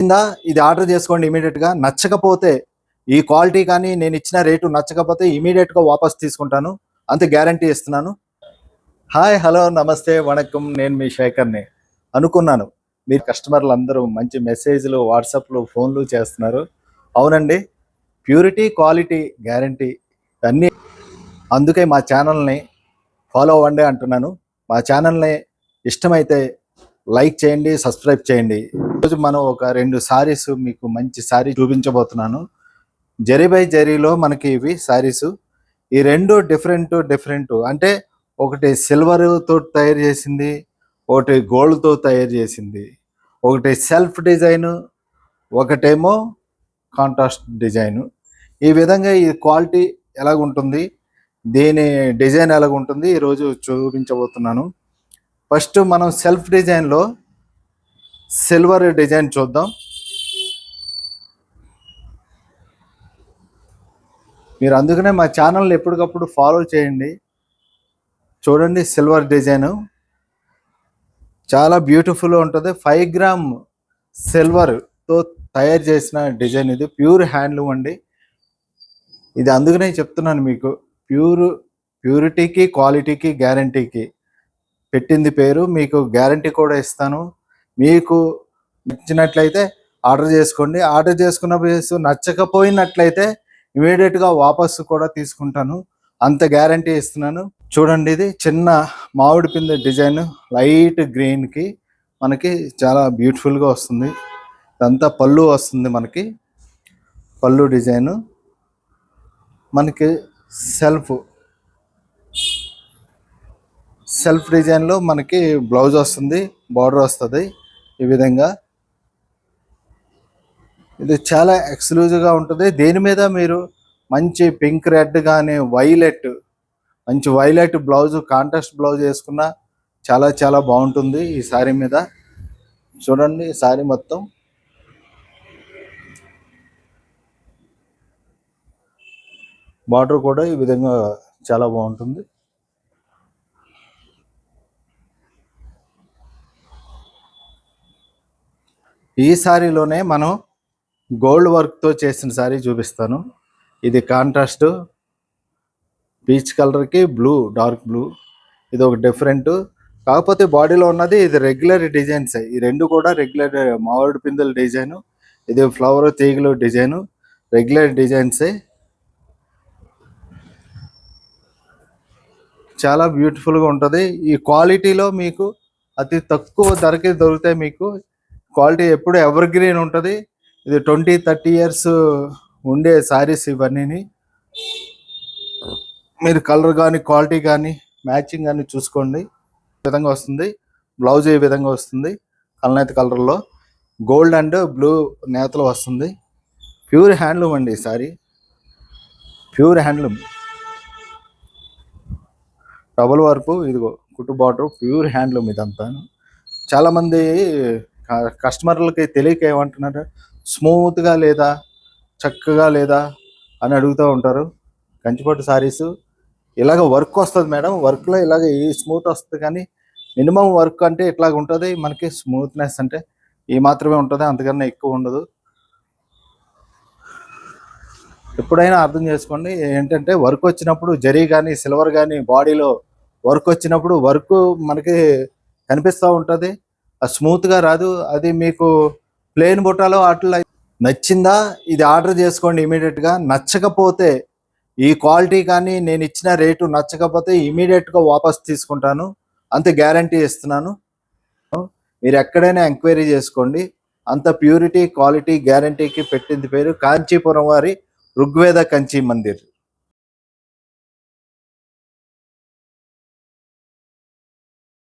కింద ఇది ఆర్డర్ చేసుకోండి ఇమీడియట్గా. నచ్చకపోతే ఈ క్వాలిటీ కానీ నేను ఇచ్చిన రేటు నచ్చకపోతే ఇమీడియట్గా వాపస్ తీసుకుంటాను. అంత గ్యారంటీ ఇస్తున్నాను. హాయ్ హలో నమస్తే వణకం. నేను మీ శేఖర్ని అనుకున్నాను. మీరు కస్టమర్లు అందరూ మంచి మెసేజ్లు వాట్సాప్లు ఫోన్లు చేస్తున్నారు. అవునండి ప్యూరిటీ క్వాలిటీ గ్యారంటీ అన్నీ అందుకే మా ఛానల్ని ఫాలో అవ్వండి అంటున్నాను. మా ఛానల్ని ఇష్టమైతే లైక్ చేయండి సబ్స్క్రైబ్ చేయండి. ఈరోజు మనం ఒక రెండు సారీస్ మీకు మంచి సారీ చూపించబోతున్నాను. జరీ బై జరీలో మనకి ఇవి సారీస్ ఈ రెండు డిఫరెంట్ డిఫరెంట్ అంటే ఒకటి సిల్వర్తో తయారు చేసింది ఒకటి గోల్డ్తో తయారు చేసింది. ఒకటి సెల్ఫ్ డిజైన్ ఒకటేమో కాంట్రాస్ట్ డిజైన్ ఈ విధంగా ఈ క్వాలిటీ ఎలాగుంటుంది? దీని డిజైన్ ఎలాగుంటుంది? ఈరోజు చూపించబోతున్నాను. ఫస్ట్ మనం సెల్ఫ్ డిజైన్లో సిల్వర్ డిజైన్ చూద్దాం. మీరు అందుకనే మా ఛానల్ని ఎప్పటికప్పుడు ఫాలో చేయండి. చూడండి సిల్వర్ డిజైన్. చాలా బ్యూటిఫుల్ ఉంటుంది. ఫైవ్ గ్రామ్ సిల్వర్తో తయారు చేసిన డిజైన్ ఇది. ప్యూర్ హ్యాండ్లూమ్ అండి. ఇది అందుకనే చెప్తున్నాను మీకు. ప్యూర్ ప్యూరిటీకి క్వాలిటీకి గ్యారంటీకి పెట్టింది పేరు. మీకు గ్యారంటీ కూడా ఇస్తాను. మీకు నచ్చినట్లయితే ఆర్డర్ చేసుకోండి. ఆర్డర్ చేసుకున్న ప్లేస్ నచ్చకపోయినట్లయితే ఇమీడియట్గా వాపసు కూడా తీసుకుంటాను. అంత గ్యారంటీ ఇస్తున్నాను. చూడండి ఇది చిన్న మామిడి పిందె డిజైన్ లైట్ గ్రీన్కి మనకి చాలా బ్యూటిఫుల్గా వస్తుంది. ఇదంతా పళ్ళు వస్తుంది మనకి. పళ్ళు డిజైను మనకి సెల్ఫ్ సెల్ఫ్ డిజైన్లో మనకి బ్లౌజ్ వస్తుంది బార్డర్ వస్తుంది. ఈ విధంగా. ఇది చాలా ఎక్స్క్లూజివ్గా ఉంటుంది. దేని మీద మీరు మంచి పింక్ రెడ్ కానీ వైలెట్ మంచి వైలెట్ బ్లౌజ్ కాంట్రాస్ట్ బ్లౌజ్ వేసుకున్నా చాలా చాలా బాగుంటుంది ఈ శారీ మీద. చూడండి ఈ శారీ మొత్తం. బార్డర్ కూడా ఈ విధంగా చాలా బాగుంటుంది. ఈ సారీలోనే మనం గోల్డ్ వర్క్తో చేసిన సారీ చూపిస్తాను. ఇది కాంట్రాస్ట్. పీచ్ కలర్కి బ్లూ డార్క్ బ్లూ. ఇది ఒక డిఫరెంట్. కాకపోతే బాడీలో ఉన్నది ఇది రెగ్యులర్ డిజైన్స్. ఈ రెండు కూడా రెగ్యులర్ మామిడి పిందెల డిజైను ఇది ఫ్లవర్ తీగలు డిజైను రెగ్యులర్ డిజైన్సే. చాలా బ్యూటిఫుల్గా ఉంటుంది. ఈ క్వాలిటీలో మీకు అతి తక్కువ ధరకి దొరుకుతాయి మీకు. క్వాలిటీ ఎప్పుడు ఎవర్ గ్రీన్ ఉంటుంది. ఇది ట్వంటీ థర్టీ ఇయర్స్ ఉండే శారీస్ ఇవన్నీ మీరు కలర్ కానీ క్వాలిటీ కానీ మ్యాచింగ్ కానీ చూసుకోండి. విధంగా వస్తుంది? బ్లౌజ్ ఏ విధంగా వస్తుంది? కలనైతే కలర్లో. గోల్డ్ అండ్ బ్లూ నేతలు వస్తుంది. ప్యూర్ హ్యాండ్లూమ్ అండి ఈ సారీ. Pure handloom. డబుల్ వరకు ఇదిగో కుట్టు బార్డర్ ప్యూర్ హ్యాండ్లూమ్ ఇదంతా చాలామంది కస్టమర్లకి తెలియక ఏమంటున్నారు? స్మూత్గా లేదా? చక్కగా లేదా? అని అడుగుతూ ఉంటారు. కంచిపట్టు శారీస్ ఇలాగ వర్క్ వస్తుంది మేడం. వర్క్లో ఇలాగ ఈ స్మూత్ వస్తుంది కానీ మినిమం వర్క్ అంటే ఇట్లాగ ఉంటుంది. మనకి స్మూత్నెస్ అంటే ఈ మాత్రమే ఉంటుంది. అంతకన్నా ఎక్కువ ఉండదు. ఎప్పుడైనా అర్థం చేసుకోండి. ఏంటంటే వర్క్ వచ్చినప్పుడు జరీ కానీ సిల్వర్ కానీ బాడీలో వర్క్ వచ్చినప్పుడు వర్క్ మనకి కనిపిస్తూ ఉంటుంది. స్మూత్గా రాదు. అది మీకు ప్లేన్ బుట్టాలో అట్లా నచ్చిందా? ఇది ఆర్డర్ చేసుకోండి ఇమీడియట్గా నచ్చకపోతే ఈ క్వాలిటీ కానీ నేను ఇచ్చిన రేటు నచ్చకపోతే ఇమీడియట్గా వాపస్ తీసుకుంటాను. అంత గ్యారంటీ ఇస్తున్నాను. మీరు ఎక్కడైనా ఎంక్వైరీ చేసుకోండి. అంత ప్యూరిటీ క్వాలిటీ గ్యారంటీకి పెట్టింది పేరు కాంచీపురం వారి ఋగ్వేద కంచి మందిర్.